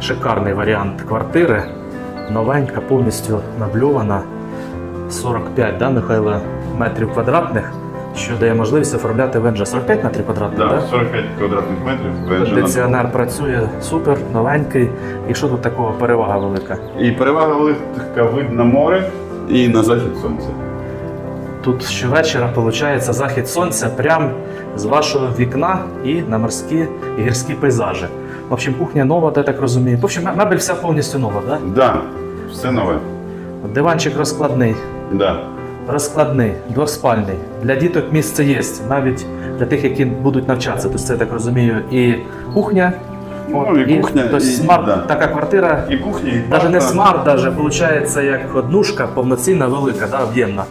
Шикарний варіант квартири. Новенька, повністю мебльована. 45, да, Михайло, метрів квадратних, що дає можливість оформляти венджа 45 метрів квадратних, Да, да? 45 квадратних метрів. Кондиціонер працює супер, новенький. І що тут такого перевага велика? І перевага велика вид на море і на захід сонця. Тут щовечора виходить захід сонця прямо з вашого вікна і на морські і гірські пейзажі. В общем, кухня нова, я так розумію. В общем, мебель вся повністю нова, да? Да, все нове. Диванчик розкладний, Да. розкладний, двоспальний. Для діток місце є, навіть для тих, які будуть навчатися. Тобто це я так розумію, і кухня. Ну, і кухня, тобто і- смарт, да. така квартира. І кухня, і Навіть не смарт, даже, виходить, як однушка, повноцінна, велика, да, об'ємна.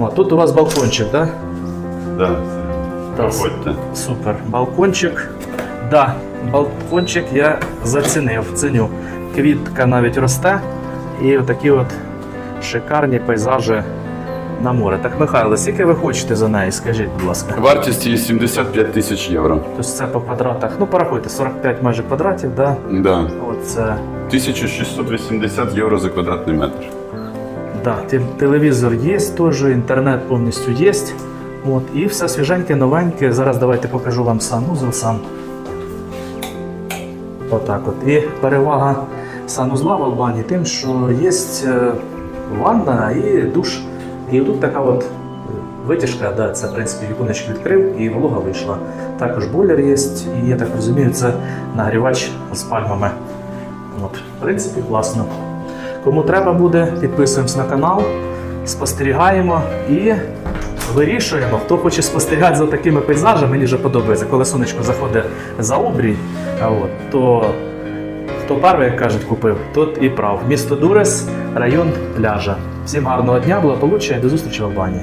О, тут у вас балкончик, да? Да. Да, Проходьте. Супер. Балкончик. Да, балкончик я зацінив, ціню. Квітка навіть росте. І отакі от шикарні пейзажі на море. Так, Михайло, скільки ви хочете за неї, скажіть, будь ласка. Вартість її 75 тисяч євро. Тобто це по квадратах. Ну, порахуйте, 45 майже квадратів, да? Да. Оце. 1680 євро за квадратний метр. Да, телевізор є теж, інтернет повністю є. От, і все свіженьке, новеньке. Зараз давайте покажу вам санузел сам. Отак от. І перевага санузла в Албанії тим, що є е, ванна і душ. І тут така от витяжка, да, це в принципі віконечко відкрив і волога вийшла. Також бойлер є, і я так розумію, це нагрівач з пальмами. От, в принципі, класно. Кому треба буде, підписуємось на канал, спостерігаємо і вирішуємо. Хто хоче спостерігати за такими пейзажами, мені вже подобається, коли сонечко заходить за обрій, от, то хто перший, як кажуть, купив, тот і прав. Місто Дурес, район пляжа. Всім гарного дня, благополуччя і до зустрічі в Албанії.